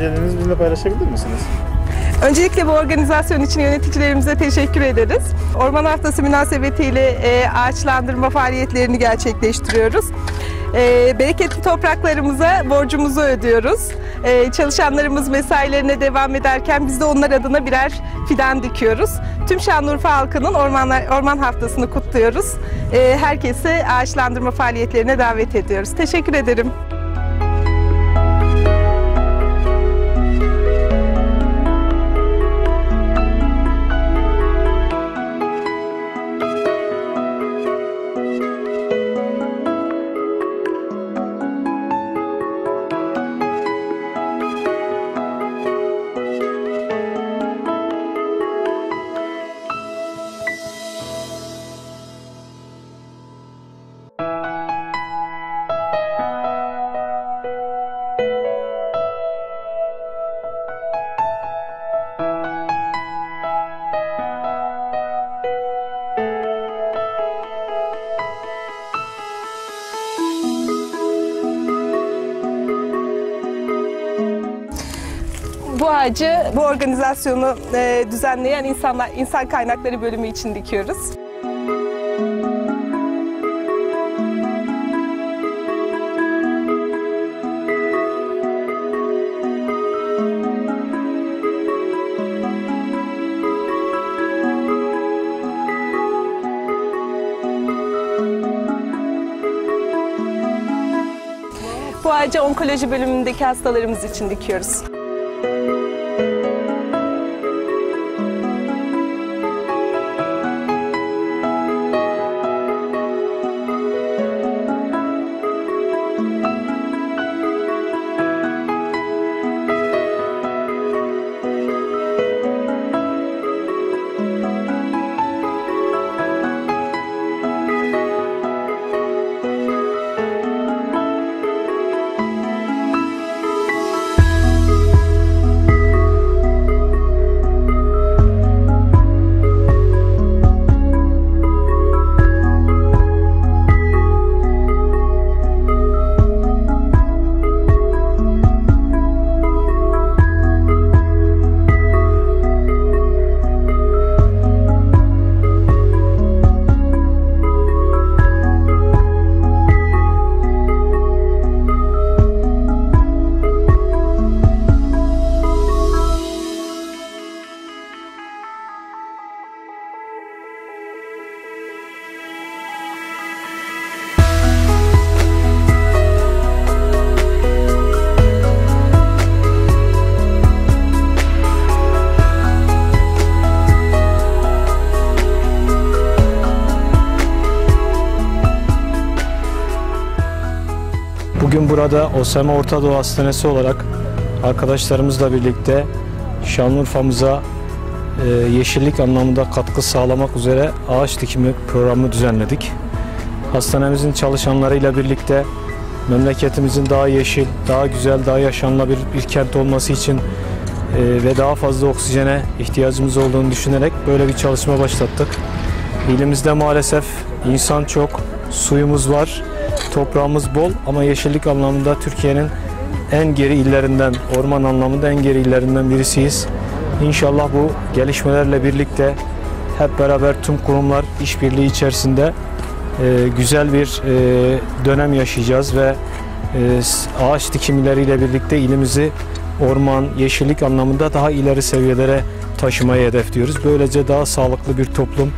Düşüncelerinizi bizimle paylaşabilir misiniz? Öncelikle bu organizasyon için yöneticilerimize teşekkür ederiz. Orman Haftası münasebetiyle e, ağaçlandırma faaliyetlerini gerçekleştiriyoruz. E, bereketli topraklarımıza borcumuzu ödüyoruz. E, çalışanlarımız mesailerine devam ederken biz de onlar adına birer fidan dikiyoruz. Tüm Şanlıurfa halkının ormanlar, orman haftasını kutluyoruz. E, herkesi ağaçlandırma faaliyetlerine davet ediyoruz. Teşekkür ederim. Ağacı, bu organizasyonu e, düzenleyen insanlar, insan kaynakları bölümü için dikiyoruz. Bu ağacı onkoloji bölümündeki hastalarımız için dikiyoruz. Bugün burada OSM Orta Doğu Hastanesi olarak arkadaşlarımızla birlikte Şanlıurfa'mıza e, yeşillik anlamında katkı sağlamak üzere ağaç dikimi programı düzenledik. Hastanemizin çalışanlarıyla birlikte memleketimizin daha yeşil, daha güzel, daha yaşanılabilir bir kent olması için e, ve daha fazla oksijene ihtiyacımız olduğunu düşünerek böyle bir çalışma başlattık. İlimizde maalesef insan çok, suyumuz var, toprağımız bol ama yeşillik anlamında Türkiye'nin en geri illerinden, orman anlamında en geri illerinden birisiyiz. İnşallah bu gelişmelerle birlikte hep beraber tüm kurumlar işbirliği içerisinde e, güzel bir e, dönem yaşayacağız ve e, ağaç dikimleriyle birlikte ilimizi orman, yeşillik anlamında daha ileri seviyelere taşımayı hedefliyoruz. Böylece daha sağlıklı bir toplum,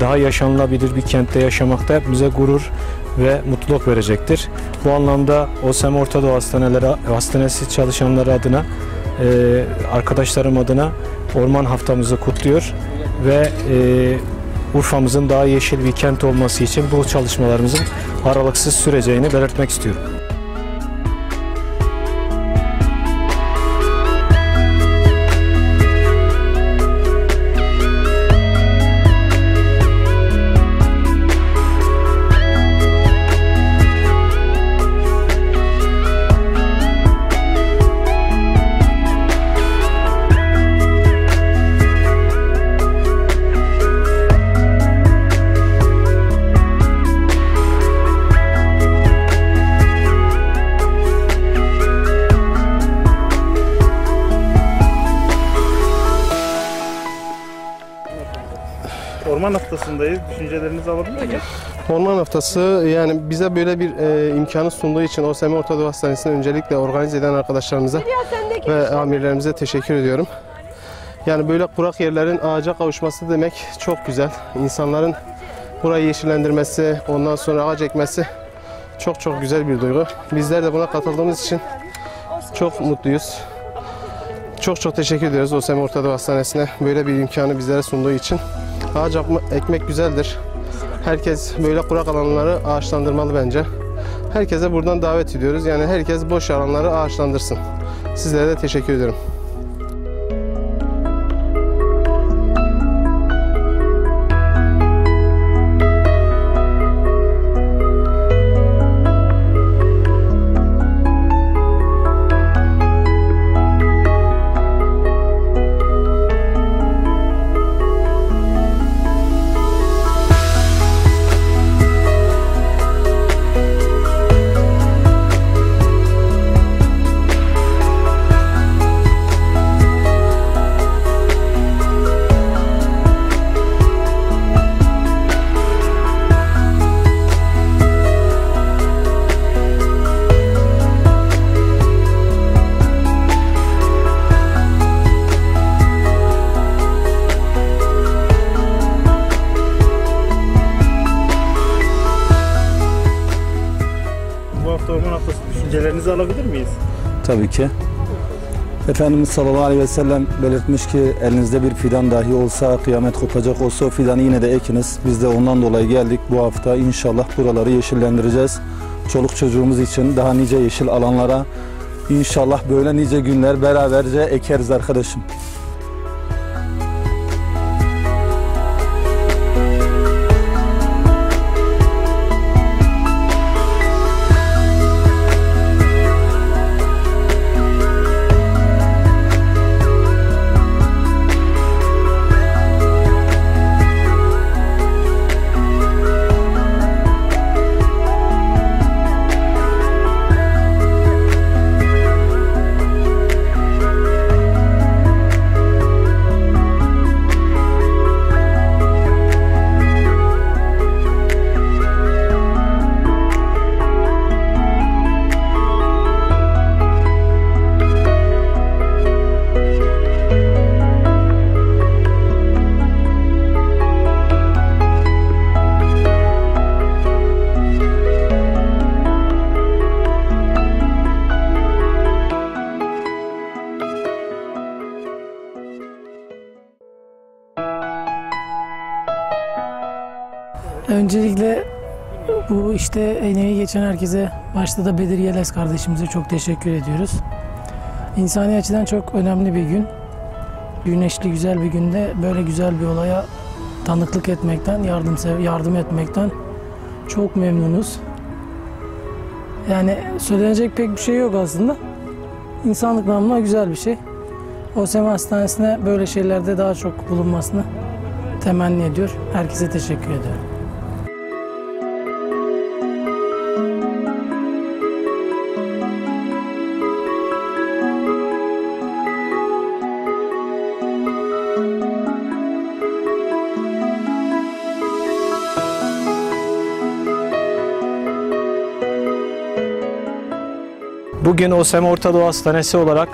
daha yaşanılabilir bir kentte yaşamakta hepimize gurur ve mutluluk verecektir. Bu anlamda OSEM Orta Doğu Hastaneleri, Hastanesi çalışanları adına, e, arkadaşlarım adına Orman Haftamızı kutluyor ve e, Urfa'mızın daha yeşil bir kent olması için bu çalışmalarımızın aralıksız süreceğini belirtmek istiyorum. Orman haftasındayız. Düşüncelerinizi alabilir miyiz? Orman Haftası yani bize böyle bir e, imkanı sunduğu için OSM Orta Doğu Hastanesi'ni öncelikle organize eden arkadaşlarımıza ve amirlerimize teşekkür ediyorum. Yani böyle kurak yerlerin ağaca kavuşması demek çok güzel. İnsanların burayı yeşillendirmesi, ondan sonra ağaç ekmesi çok çok güzel bir duygu. Bizler de buna katıldığımız için çok mutluyuz. Çok çok teşekkür ediyoruz OSM Orta Doğu Hastanesi'ne böyle bir imkanı bizlere sunduğu için. Ağaç ekme- ekmek güzeldir. Herkes böyle kurak alanları ağaçlandırmalı bence. Herkese buradan davet ediyoruz. Yani herkes boş alanları ağaçlandırsın. Sizlere de teşekkür ederim. Düşüncelerinizi alabilir miyiz? Tabii ki. Efendimiz sallallahu aleyhi ve sellem belirtmiş ki elinizde bir fidan dahi olsa kıyamet kopacak olsa o fidanı yine de ekiniz. Biz de ondan dolayı geldik bu hafta inşallah buraları yeşillendireceğiz. Çoluk çocuğumuz için daha nice yeşil alanlara inşallah böyle nice günler beraberce ekeriz arkadaşım. Öncelikle bu işte emeği geçen herkese, başta da Bedir Yeles kardeşimize çok teşekkür ediyoruz. İnsani açıdan çok önemli bir gün. Güneşli güzel bir günde böyle güzel bir olaya tanıklık etmekten, yardım yardım etmekten çok memnunuz. Yani söylenecek pek bir şey yok aslında. İnsanlık namına güzel bir şey. OSM Hastanesi'ne böyle şeylerde daha çok bulunmasını temenni ediyor. Herkese teşekkür ediyorum. Bugün OSEM Orta Doğu Hastanesi olarak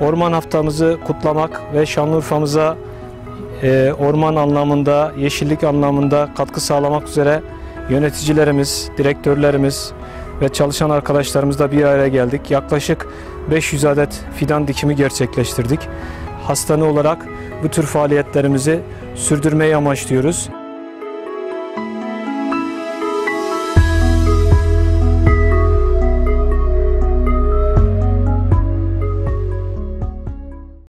orman haftamızı kutlamak ve Şanlıurfa'mıza e, orman anlamında, yeşillik anlamında katkı sağlamak üzere yöneticilerimiz, direktörlerimiz ve çalışan arkadaşlarımızla bir araya geldik. Yaklaşık 500 adet fidan dikimi gerçekleştirdik. Hastane olarak bu tür faaliyetlerimizi sürdürmeyi amaçlıyoruz.